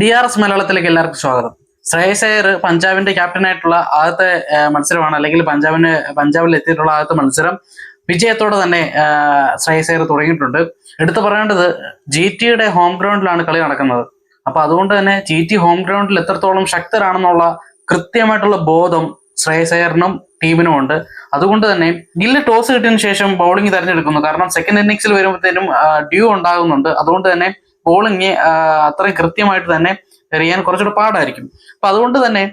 D R S മലയാളത്തിലേക്ക് എല്ലാവർക്കും സ്വാഗതം. ശ്രേയസ് അയ്യർ പഞ്ചാബിന്റെ ക്യാപ്റ്റൻ ആയിട്ടുള്ള ആദ്യത്തെ മത്സരമാണ്. അല്ലെങ്കിൽ പഞ്ചാബിന് പഞ്ചാബിൽ എത്തിയിട്ടുള്ള ആദ്യത്തെ മത്സരം വിജയത്തോടെ തന്നെ ശ്രേയസ് അയ്യർ തുടങ്ങിയിട്ടുണ്ട്. എടുത്തു പറയേണ്ടത് ജി ടിയുടെ ഹോം ഗ്രൗണ്ടിലാണ് കളി നടക്കുന്നത്. അപ്പൊ അതുകൊണ്ട് തന്നെ ജി ടി ഹോം ഗ്രൗണ്ടിൽ എത്രത്തോളം ശക്തരാണെന്നുള്ള കൃത്യമായിട്ടുള്ള ബോധം ശ്രേയസ് അയ്യറിനും ടീമിനും ഉണ്ട്. അതുകൊണ്ട് തന്നെ ഗില്ല് ടോസ് കിട്ടിയതിനു ശേഷം ബൗളിംഗ് തിരഞ്ഞെടുക്കുന്നു. കാരണം സെക്കൻഡ് ഇന്നിങ്സിൽ വരുമ്പോഴത്തേനും ഡ്യൂ ഉണ്ടാകുന്നുണ്ട്. അതുകൊണ്ട് തന്നെ ബോളിംഗ് അത്രയും കൃത്യമായിട്ട് തന്നെ എറിയാൻ കുറച്ചുകൂടെ പാടായിരിക്കും. അപ്പൊ അതുകൊണ്ട് തന്നെ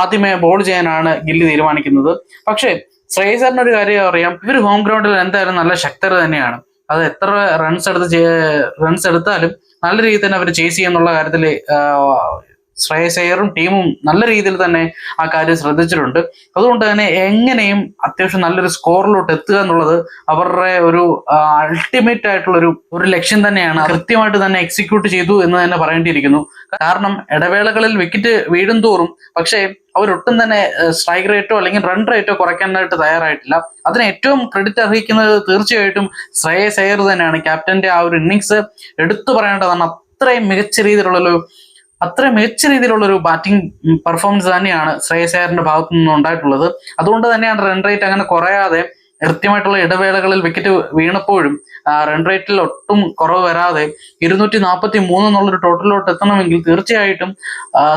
ആദ്യമേ ബോൾ ചെയ്യാനാണ് ഗില്ലി തീരുമാനിക്കുന്നത്. പക്ഷേ ശ്രേയസറിന് ഒരു കാര്യം അറിയാം. ഇവർ ഹോം ഗ്രൗണ്ടിൽ എന്തായാലും നല്ല ശക്തർ തന്നെയാണ്. അത് എത്ര റൺസ് എടുത്ത് റൺസ് എടുത്താലും നല്ല രീതിയിൽ തന്നെ അവർ ചേസ് ചെയ്യുന്നുള്ള കാര്യത്തിൽ ശ്രേയസ് ടീമും നല്ല രീതിയിൽ തന്നെ ആ കാര്യം ശ്രദ്ധിച്ചിട്ടുണ്ട്. അതുകൊണ്ട് തന്നെ എങ്ങനെയും അത്യാവശ്യം നല്ലൊരു സ്കോറിലോട്ട് എത്തുക എന്നുള്ളത് അവരുടെ ഒരു അൾട്ടിമേറ്റ് ആയിട്ടുള്ള ഒരു ഒരു ലക്ഷ്യം തന്നെയാണ്. കൃത്യമായിട്ട് തന്നെ എക്സിക്യൂട്ട് ചെയ്തു എന്ന് തന്നെ പറയേണ്ടിയിരിക്കുന്നു. കാരണം ഇടവേളകളിൽ വിക്കറ്റ് വീഴും തോറും പക്ഷേ അവരൊട്ടും തന്നെ സ്ട്രൈക്ക് റേറ്റോ അല്ലെങ്കിൽ റൺ റേറ്റോ കുറയ്ക്കാനായിട്ട് തയ്യാറായിട്ടില്ല. അതിന് ഏറ്റവും ക്രെഡിറ്റ് അർഹിക്കുന്നത് തീർച്ചയായിട്ടും ശ്രേയസ് അയ്യർ തന്നെയാണ്. ക്യാപ്റ്റന്റെ ആ ഒരു ഇന്നിങ്സ് എടുത്തു പറയേണ്ടതാണ്. അത്രയും മികച്ച രീതിയിലുള്ള ഒരു അത്രയും മികച്ച രീതിയിലുള്ള ഒരു ബാറ്റിംഗ് പെർഫോമൻസ് തന്നെയാണ് ശ്രേയസ് അയ്യറിന്റെ ഭാഗത്തു നിന്ന് ഉണ്ടായിട്ടുള്ളത്. അതുകൊണ്ട് തന്നെയാണ് റൺ റേറ്റ് അങ്ങനെ കുറയാതെ കൃത്യമായിട്ടുള്ള ഇടവേളകളിൽ വിക്കറ്റ് വീണപ്പോഴും റൺ റേറ്റിൽ ഒട്ടും കുറവ് വരാതെ ഇരുന്നൂറ്റി നാൽപ്പത്തി മൂന്ന് എന്നുള്ളൊരു ടോട്ടലിലോട്ട് എത്തണമെങ്കിൽ തീർച്ചയായിട്ടും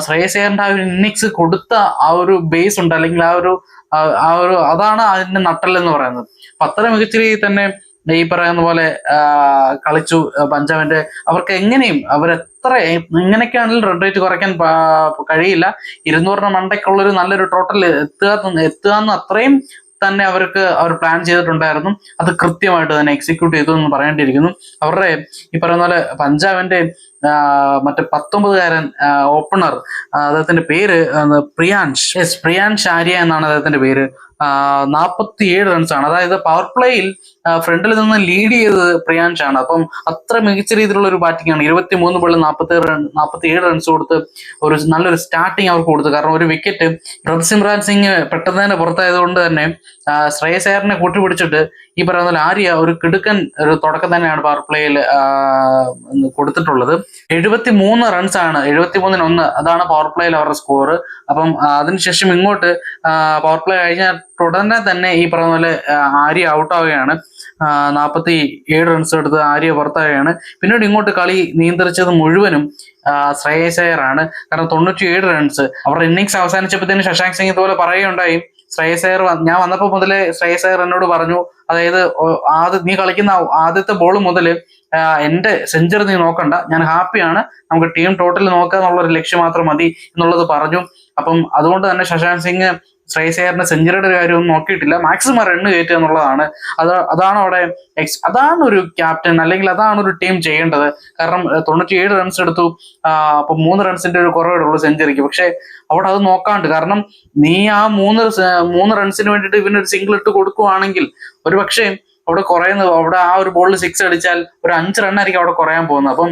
ശ്രേയസ് ആ ഒരു ഇന്നിങ്സ് കൊടുത്ത ആ ഒരു ബേസ് ഉണ്ട്. അല്ലെങ്കിൽ ആ ഒരു ആ ഒരു അതാണ് അതിന്റെ നട്ടൽ എന്ന് പറയുന്നത്. അപ്പൊ അത്ര മികച്ച രീതിയിൽ തന്നെ ഈ പറയുന്ന പോലെ കളിച്ചു പഞ്ചാബിന്റെ അവർക്ക് എങ്ങനെയും അവരെത്ര എങ്ങനെയൊക്കെയാണെങ്കിലും റൺ റേറ്റ് കുറയ്ക്കാൻ കഴിയില്ല. ഇരുന്നൂറിന് മണ്ടയ്ക്കുള്ളൊരു നല്ലൊരു ടോട്ടൽ എത്തുക എത്തുക എന്ന് അത്രയും തന്നെ അവർക്ക് അവർ പ്ലാൻ ചെയ്തിട്ടുണ്ടായിരുന്നു. അത് കൃത്യമായിട്ട് തന്നെ എക്സിക്യൂട്ട് ചെയ്തു എന്ന് പറയേണ്ടിയിരിക്കുന്നു. അവരുടെ ഈ പറയുന്ന പോലെ പഞ്ചാബിന്റെ മറ്റേ പത്തൊമ്പതുകാരൻ ഓപ്പണർ അദ്ദേഹത്തിന്റെ പേര് പ്രിയാൻഷ്. എസ് പ്രിയാൻഷ് ആര്യ എന്നാണ് അദ്ദേഹത്തിന്റെ പേര്. നാൽപ്പത്തി ഏഴ് റൺസ് ആണ്. അതായത് പവർ പ്ലേയിൽ ഫ്രണ്ടിൽ നിന്ന് ലീഡ് ചെയ്തത് പ്രിയാൻഷ് ആണ്. അപ്പം അത്ര മികച്ച രീതിയിലുള്ള ഒരു ബാറ്റിംഗ് ആണ്. ഇരുപത്തി മൂന്ന് ബോളിൽ നാൽപ്പത്തി റൺ നാൽപ്പത്തി ഏഴ് റൺസ് കൊടുത്ത് ഒരു നല്ലൊരു സ്റ്റാർട്ടിങ് അവർക്ക് കൊടുത്തു. കാരണം ഒരു വിക്കറ്റ് പ്രഭ് സിമ്രാൻ സിംഗ് പെട്ടെന്ന് തന്നെ പുറത്തായതുകൊണ്ട് തന്നെ ശ്രേയസ് അയ്യറിനെ കൂട്ടിപ്പിടിച്ചിട്ട് ഈ പറയുന്ന ആര്യ ഒരു കിടുക്കൻ ഒരു തുടക്കം തന്നെയാണ് പവർ പ്ലേയിൽ കൊടുത്തിട്ടുള്ളത്. എഴുപത്തി മൂന്ന് റൺസ് ആണ്. എഴുപത്തി മൂന്നിന് ഒന്ന്. അതാണ് പവർ പ്ലേയിൽ അവരുടെ സ്കോർ അപ്പം അതിനുശേഷം ഇങ്ങോട്ട് പവർ പ്ലേ കഴിഞ്ഞാൽ ഉടനെ തന്നെ ഈ പറയുന്ന പോലെ ആര്യ ഔട്ട് ആവുകയാണ്. നാൽപ്പത്തി ഏഴ് റൺസ് എടുത്ത് ആര്യ പുറത്താവുകയാണ്. പിന്നീട് ഇങ്ങോട്ട് കളി നിയന്ത്രിച്ചത് മുഴുവനും ശ്രേയസ് അയ്യർ ആണ്. കാരണം തൊണ്ണൂറ്റി ഏഴ് റൺസ് അവരുടെ ഇന്നിങ്സ് അവസാനിച്ചപ്പോഴത്തേന് ശശാങ്ക് സിംഗ് ഇതുപോലെ പറയുകയുണ്ടായി. ശ്രേയസ് ഞാൻ വന്നപ്പോൾ മുതൽ ശ്രേയസ് എന്നോട് പറഞ്ഞു അതായത് ആദ്യ നീ കളിക്കുന്ന ആദ്യത്തെ ബോൾ മുതൽ എന്റെ സെഞ്ചുറി നീ നോക്കണ്ട. ഞാൻ ഹാപ്പിയാണ് നമുക്ക് ടീം ടോട്ടൽ നോക്കുക എന്നുള്ള ഒരു ലക്ഷ്യം മാത്രം മതി എന്നുള്ളത് പറഞ്ഞു. അപ്പം അതുകൊണ്ട് തന്നെ ശശാന്ത് സിംഗ് ശ്രേയസ് അയ്യറിന്റെ ഒരു കാര്യമൊന്നും നോക്കിയിട്ടില്ല. മാക്സിമം റണ്ണ് കയറ്റുക എന്നുള്ളതാണ്. അത് അതാണ് അവിടെ എക്സ് അതാണ് ഒരു ക്യാപ്റ്റൻ അല്ലെങ്കിൽ അതാണ് ഒരു ടീം ചെയ്യേണ്ടത്. കാരണം തൊണ്ണൂറ്റി ഏഴ് റൺസ് എടുത്തു. അപ്പൊ മൂന്ന് റൺസിന്റെ ഒരു കുറവേ ഉള്ളൂ സെഞ്ചുറിക്ക് പക്ഷെ അവിടെ അത് നോക്കാണ്ട്. കാരണം നീ ആ മൂന്ന് മൂന്ന് റൺസിന് വേണ്ടിയിട്ട് ഇവനൊരു സിംഗിൾ ഇട്ട് കൊടുക്കുവാണെങ്കിൽ ഒരു പക്ഷേ അവിടെ കുറയുന്നത് അവിടെ ആ ഒരു ബോളിൽ സിക്സ് അടിച്ചാൽ ഒരു അഞ്ച് റണ്ണായിരിക്കും അവിടെ കുറയാൻ പോകുന്നത്. അപ്പം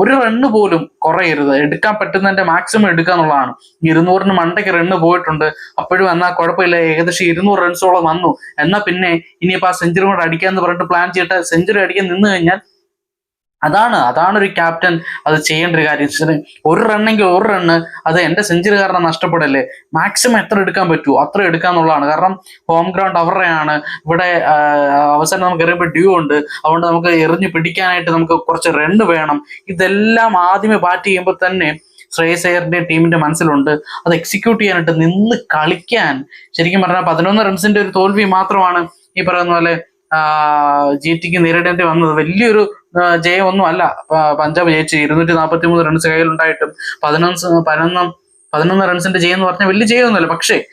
ഒരു റണ്ണ് പോലും കുറയരുത്. എടുക്കാൻ പറ്റുന്നതിന്റെ മാക്സിമം എടുക്കുക എന്നുള്ളതാണ്. ഇരുന്നൂറിന് മണ്ടയ്ക്ക് റണ്ണ് പോയിട്ടുണ്ട്. അപ്പോഴും എന്നാൽ കുഴപ്പമില്ല. ഏകദേശം ഇരുന്നൂറ് റൺസോളം വന്നു. എന്നാൽ പിന്നെ ഇനിയിപ്പോൾ ആ സെഞ്ചുറി കൂടെ അടിക്കാന്ന് പറഞ്ഞിട്ട് പ്ലാൻ ചെയ്തിട്ട് സെഞ്ചുറി അടിക്കാൻ നിന്ന് കഴിഞ്ഞാൽ അതാണ് അതാണ് ഒരു ക്യാപ്റ്റൻ അത് ചെയ്യേണ്ട ഒരു കാര്യം. ഒരു റണ്ണെങ്കിൽ ഒരു റണ്ണ് അത് എന്റെ സെഞ്ചുറി കാരണം നഷ്ടപ്പെടല്ലേ? മാക്സിമം എത്ര എടുക്കാൻ പറ്റുമോ അത്ര എടുക്കാന്നുള്ളതാണ്. കാരണം ഹോം ഗ്രൗണ്ട് അവരുടെയാണ്. ഇവിടെ അവസാനം നമുക്ക് എറിയുമ്പോൾ ഡ്യൂ ഉണ്ട്. അതുകൊണ്ട് നമുക്ക് എറിഞ്ഞ് പിടിക്കാനായിട്ട് നമുക്ക് കുറച്ച് റണ്ണ് വേണം. ഇതെല്ലാം ആദ്യമേ ബാറ്റ് ചെയ്യുമ്പോൾ തന്നെ ശ്രേയസ് അയ്യറിന്റെ ടീമിന്റെ മനസ്സിലുണ്ട്. അത് എക്സിക്യൂട്ട് ചെയ്യാനായിട്ട് നിന്ന് കളിക്കാൻ. ശരിക്കും പറഞ്ഞാൽ പതിനൊന്ന് റൺസിന്റെ ഒരു തോൽവി മാത്രമാണ് ഈ പറയുന്ന പോലെ ജി ടിക്ക് നേരിടേണ്ടി വന്നത്. വലിയൊരു ആ, ജയമൊന്നും അല്ല. പഞ്ചാബ് ജയിച്ചു ഇരുന്നൂറ്റി നാൽപ്പത്തി മൂന്ന് റൺസ് കയ്യിലുണ്ടായിട്ടും പതിനൊന്ന് പതിനൊന്ന് പതിനൊന്ന് റൺസിന്റെ ജയം എന്ന് പറഞ്ഞാൽ വലിയ ജയമൊന്നുമല്ല പക്ഷേ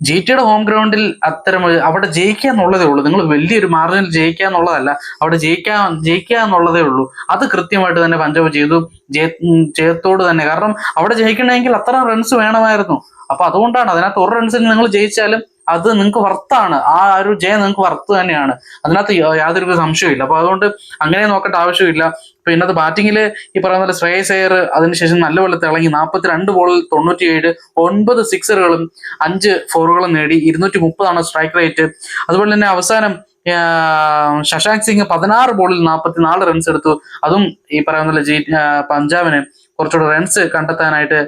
ജി ടിയുടെ ഹോം ഗ്രൗണ്ടിൽ അത്തരം അവിടെ ജയിക്കുക എന്നുള്ളതേ ഉള്ളൂ. നിങ്ങൾ വലിയൊരു മാർജിനിൽ ജയിക്കുക എന്നുള്ളതല്ല. അവിടെ ജയിക്കാൻ ജയിക്കുക എന്നുള്ളതേ ഉള്ളൂ. അത് കൃത്യമായിട്ട് തന്നെ പഞ്ചാബ് ചെയ്തു. ജയത്തോട് തന്നെ. കാരണം അവിടെ ജയിക്കണമെങ്കിൽ അത്ര റൺസ് വേണമായിരുന്നു. അപ്പൊ അതുകൊണ്ടാണ് അതിനകത്ത് ഒരു റൺസിന് നിങ്ങൾ ജയിച്ചാലും അത് നിങ്ങൾക്ക് വർത്താണ് ആ ഒരു ജയം നിങ്ങൾക്ക് വർത്ത് തന്നെയാണ്. അതിനകത്ത് യാതൊരു സംശയമില്ല അപ്പൊ അതുകൊണ്ട് അങ്ങനെ നോക്കേണ്ട ആവശ്യമില്ല ഇപ്പൊ ഇന്നത്തെ ബാറ്റിംഗിൽ ഈ പറയുന്ന പോലെ ശ്രേയസ് അയ്യർ അതിനുശേഷം നല്ലപോലെ തിളങ്ങി നാൽപ്പത്തി രണ്ട് ബോളിൽ തൊണ്ണൂറ്റിയേഴ് ഒൻപത് സിക്സറുകളും അഞ്ച് ഫോറുകളും നേടി ഇരുന്നൂറ്റി മുപ്പതാണ് സ്ട്രൈക്ക് റേറ്റ് അതുപോലെ തന്നെ അവസാനം ശശാങ്ക് സിംഗ് പതിനാറ് ബോളിൽ നാൽപ്പത്തി നാല് റൺസ് എടുത്തു. അതും ഈ പറയുന്ന പോലെ ജി പഞ്ചാബിന് കുറച്ചുകൂടെ റൺസ് കണ്ടെത്താനായിട്ട്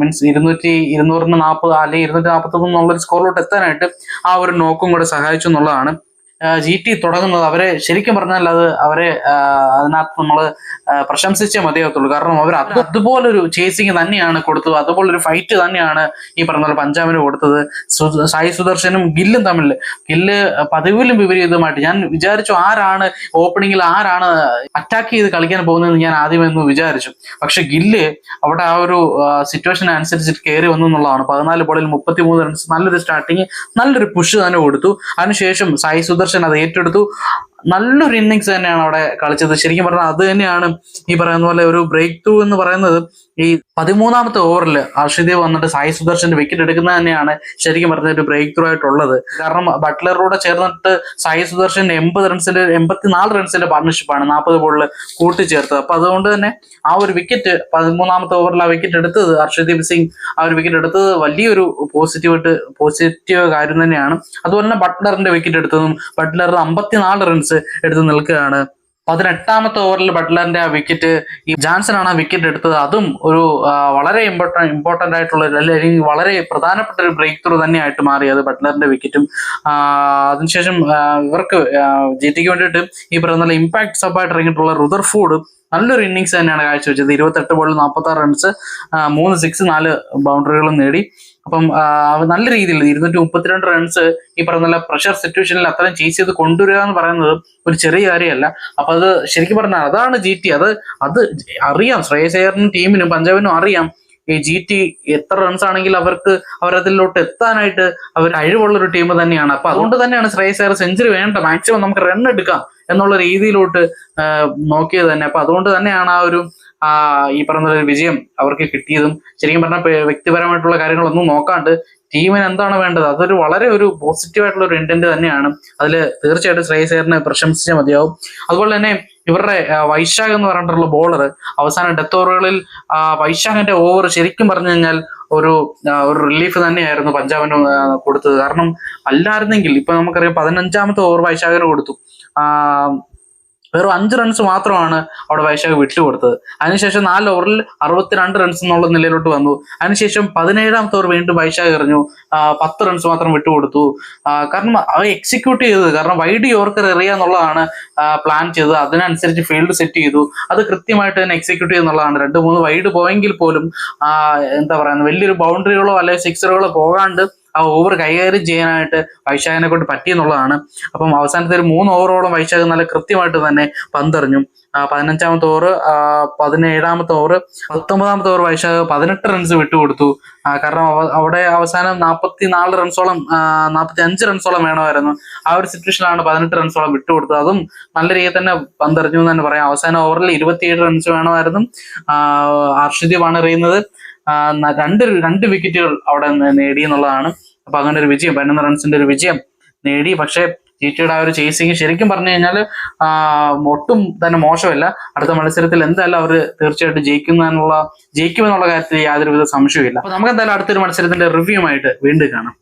മീൻസ് ഇരുന്നൂറ്റി ഇരുന്നൂറിന് നാൽപ്പത് അല്ലെങ്കിൽ ഇരുന്നൂറ്റി നാൽപ്പത്തി മൂന്ന് എന്നുള്ളൊരു സ്കോറിലോട്ട് എത്താനായിട്ട് ആ ഒരു നോക്കും കൂടെ സഹായിച്ചു എന്നുള്ളതാണ്. ജി ടി തുടങ്ങുന്നത് അവരെ ശരിക്കും പറഞ്ഞാൽ അത് അവരെ അതിനകത്ത് നമ്മൾ പ്രശംസിച്ചേ മതിയാകത്തുള്ളൂ. കാരണം അവർ അത് അതുപോലൊരു ചേസിങ് തന്നെയാണ് കൊടുത്തത്. അതുപോലൊരു ഫൈറ്റ് തന്നെയാണ് ഈ പറഞ്ഞ പോലെ പഞ്ചാബിന് കൊടുത്തത്. സായി സുദർശനും ഗില്ലും തമ്മിൽ. ഗില്ല് പതിവിലും വിപരീതമായിട്ട്. ഞാൻ വിചാരിച്ചു ആരാണ് ഓപ്പണിങ്ങിൽ ആരാണ് അറ്റാക്ക് ചെയ്ത് കളിക്കാൻ പോകുന്നതെന്ന് ഞാൻ ആദ്യമേ ഒന്ന് വിചാരിച്ചു. പക്ഷെ ഗില്ല് അവിടെ ആ ഒരു സിറ്റുവേഷൻ അനുസരിച്ചിട്ട് കയറി വന്നു എന്നുള്ളതാണ്. പതിനാല് ബോളിൽ മുപ്പത്തി മൂന്ന് റൺസ് നല്ലൊരു സ്റ്റാർട്ടിങ് നല്ലൊരു പുഷ് തന്നെ കൊടുത്തു. അതിനുശേഷം സായി സുദർശൻ അത് ഏറ്റെടുത്തു. നല്ലൊരു ഇന്നിങ്സ് തന്നെയാണ് അവിടെ കളിച്ചത്. ശരിക്കും പറഞ്ഞാൽ അത് തന്നെയാണ് ഈ പറയുന്ന പോലെ ഒരു ബ്രേക്ക് ത്രൂ എന്ന് പറയുന്നത് ഈ പതിമൂന്നാമത്തെ ഓവറിൽ അർഷിദേവ് വന്നിട്ട് സായി സുദർശന്റെ വിക്കറ്റ് എടുക്കുന്നത് തന്നെയാണ് ശരിക്കും പറഞ്ഞ ഒരു ബ്രേക്ക് ത്രൂ ആയിട്ടുള്ളത്. കാരണം ബട്ട്ലറിലൂടെ ചേർന്നിട്ട് സായി സുദർശൻ എൺപത് റൺസിന്റെ എൺപത്തിനാല് റൺസിന്റെ പാർട്ണർഷിപ്പാണ് നാൽപ്പത് ബോളിൽ കൂട്ടിച്ചേർത്തത്. അപ്പൊ അതുകൊണ്ട് തന്നെ ആ ഒരു വിക്കറ്റ് പതിമൂന്നാമത്തെ ഓവറിൽ ആ വിക്കറ്റ് എടുത്തത് ഹർഷദീപ് സിംഗ് ആ ഒരു വിക്കറ്റ് എടുത്തത് വലിയൊരു പോസിറ്റീവായിട്ട് പോസിറ്റീവ് കാര്യം തന്നെയാണ്. അതുപോലെ തന്നെ ബട്ട്ലറിന്റെ വിക്കറ്റ് എടുത്തതും ബട്ട്ലർ അമ്പത്തിനാല് റൺസ് എടുത്ത് നിൽക്കുകയാണ് പതിനെട്ടാമത്തെ ഓവറിൽ ബട്ട്ലറിന്റെ ആ വിക്കറ്റ് ഈ ജാൻസൺ ആണ് ആ വിക്കറ്റ് എടുത്തത്. അതും ഒരു വളരെ ഇമ്പോർട്ടന്റ് ഇമ്പോർട്ടന്റ് ആയിട്ടുള്ള അല്ലെങ്കിൽ വളരെ പ്രധാനപ്പെട്ട ഒരു ബ്രേക്ക് ത്രൂ തന്നെയായിട്ട് മാറി അത് ബട്ട്ലറിന്റെ വിക്കറ്റും അതിനുശേഷം ഇവർക്ക് ജി വേണ്ടിയിട്ട് ഈ പറയുന്ന ഇമ്പാക്ട് സബായിട്ട് ഇറങ്ങിയിട്ടുള്ള റുദർഫോർഡ് നല്ലൊരു ഇന്നിങ്സ് തന്നെയാണ് കാഴ്ചവെച്ചത്. ഇരുപത്തെട്ട് ബോളിൽ നാൽപ്പത്തി ആറ് റൺസ് മൂന്ന് സിക്സ് നാല് ബൗണ്ടറികളും നേടി. അപ്പം നല്ല രീതിയിൽ ഇരുന്നൂറ്റി മുപ്പത്തിരണ്ട് റൺസ് ഈ പറഞ്ഞ പ്രഷർ സിറ്റുവേഷനിൽ അത്രയും ചേസ് ചെയ്ത് കൊണ്ടുവരിക എന്ന് പറയുന്നത് ഒരു ചെറിയ കാര്യമല്ല. അപ്പൊ അത് ശരിക്കും പറഞ്ഞാൽ അതാണ് ജി ടി അത് അത് അറിയാം. ശ്രേയസ് അയ്യറിനും ടീമിനും പഞ്ചാബിനും അറിയാം. ജി ടി എത്ര റൺസ് ആണെങ്കിൽ അവർക്ക് അവരതിലോട്ട് എത്താനായിട്ട് അവർ കഴിവുള്ള ഒരു ടീം തന്നെയാണ്. അപ്പൊ അതുകൊണ്ട് തന്നെയാണ് ശ്രേയസ് അയ്യർ സെഞ്ചുറി വേണ്ട. മാക്സിമം നമുക്ക് റൺ എടുക്കാം എന്നുള്ള രീതിയിലോട്ട് നോക്കിയത് തന്നെ. അപ്പൊ അതുകൊണ്ട് തന്നെയാണ് ആ ഒരു ഈ പറഞ്ഞ വിജയം അവർക്ക് കിട്ടിയതും. ശരിക്കും പറഞ്ഞാൽ വ്യക്തിപരമായിട്ടുള്ള കാര്യങ്ങളൊന്നും നോക്കാണ്ട് ടീമിന് എന്താണ് വേണ്ടത്? അതൊരു വളരെ ഒരു പോസിറ്റീവ് ആയിട്ടുള്ള ഒരു ഇന്റന്റ് തന്നെയാണ്. അതിൽ തീർച്ചയായിട്ടും ശ്രേയസ് അയ്യറിനെ പ്രശംസിച്ചാൽ മതിയാവും. അതുപോലെ തന്നെ ഇവരുടെ വൈശാഖ് എന്ന് പറഞ്ഞിട്ടുള്ള ബോളർ അവസാന ഡെത്ത് ഓവറുകളിൽ വൈശാഖന്റെ ഓവർ ശരിക്കും പറഞ്ഞു കഴിഞ്ഞാൽ ഒരു ഒരു റിലീഫ് തന്നെയായിരുന്നു പഞ്ചാബിന് കൊടുത്തത്. കാരണം അല്ലായിരുന്നെങ്കിൽ ഇപ്പൊ നമുക്കറിയാം പതിനഞ്ചാമത്തെ ഓവർ വൈശാഖിന് കൊടുത്തു. വെറും അഞ്ച് റൺസ് മാത്രമാണ് അവിടെ വൈശാഖ് വിട്ടുകൊടുത്തത് അതിനുശേഷം നാല് ഓവറിൽ അറുപത്തിരണ്ട് റൺസ് എന്നുള്ള നിലയിലോട്ട് വന്നു. അതിനുശേഷം പതിനേഴാമത്തെ ഓവർ വീണ്ടും വൈശാഖ് എറിഞ്ഞു. പത്ത് റൺസ് മാത്രം വിട്ടുകൊടുത്തു. കാരണം അവ എക്സിക്യൂട്ട് ചെയ്തത് കാരണം വൈഡ് യോർക്കർ എറിയുക എന്നുള്ളതാണ് പ്ലാൻ ചെയ്തത്. അതിനനുസരിച്ച് ഫീൽഡ് സെറ്റ് ചെയ്തു. അത് കൃത്യമായിട്ട് തന്നെ എക്സിക്യൂട്ട് ചെയ്യുന്നുള്ളതാണ് രണ്ട് മൂന്ന് വൈഡ് പോയെങ്കിൽ പോലും എന്താ പറയുക വലിയൊരു ബൗണ്ടറികളോ അല്ലെങ്കിൽ സിക്സറുകളോ പോകാണ്ട് ആ ഓവർ കൈകാര്യം ചെയ്യാനായിട്ട് വൈശാഖിനെ കൊണ്ട് പറ്റിയെന്നുള്ളതാണ്. അപ്പം അവസാനത്തെ ഒരു മൂന്ന് ഓവറോളം വൈശാഖ് നല്ല കൃത്യമായിട്ട് തന്നെ പന്തെറിഞ്ഞു. പതിനഞ്ചാമത്തെ ഓവർ പതിനേഴാമത്തെ ഓവർ പത്തൊമ്പതാമത്തെ ഓവർ വൈശാഖ് പതിനെട്ട് റൺസ് വിട്ടുകൊടുത്തു. കാരണം അവ- അവിടെ അവസാനം നാൽപ്പത്തി നാല് റൺസോളം നാൽപ്പത്തി അഞ്ച് റൺസോളം വേണമായിരുന്നു. ആ ഒരു സിറ്റുവേഷനിലാണ് പതിനെട്ട് റൺസോളം വിട്ടുകൊടുത്തത്. അതും നല്ല രീതിയിൽ തന്നെ പന്തെറിഞ്ഞു എന്ന് തന്നെ പറയാം. അവസാന ഓവറിൽ ഇരുപത്തിയേഴ് റൺസ് വേണമായിരുന്നു. ഹർഷിദീപാണ് എറിയുന്നത്. രണ്ട് രണ്ട് വിക്കറ്റുകൾ അവിടെ നേടി എന്നുള്ളതാണ്. അപ്പൊ അങ്ങനെ ഒരു വിജയം പതിനൊന്ന് റൺസിന്റെ ഒരു വിജയം നേടി. പക്ഷേ ജി ടിയുടെ ആ ഒരു ചേസിങ് ശരിക്കും പറഞ്ഞു കഴിഞ്ഞാൽ ഒട്ടും തന്നെ മോശമല്ല. അടുത്ത മത്സരത്തിൽ എന്തായാലും അവർ തീർച്ചയായിട്ടും ജയിക്കുന്നതിനുള്ള ജയിക്കുമെന്നുള്ള കാര്യത്തിൽ യാതൊരുവിധ സംശയമില്ല അപ്പൊ നമുക്ക് എന്തായാലും അടുത്തൊരു മത്സരത്തിന്റെ റിവ്യൂ ആയിട്ട് വീണ്ടും കാണാം.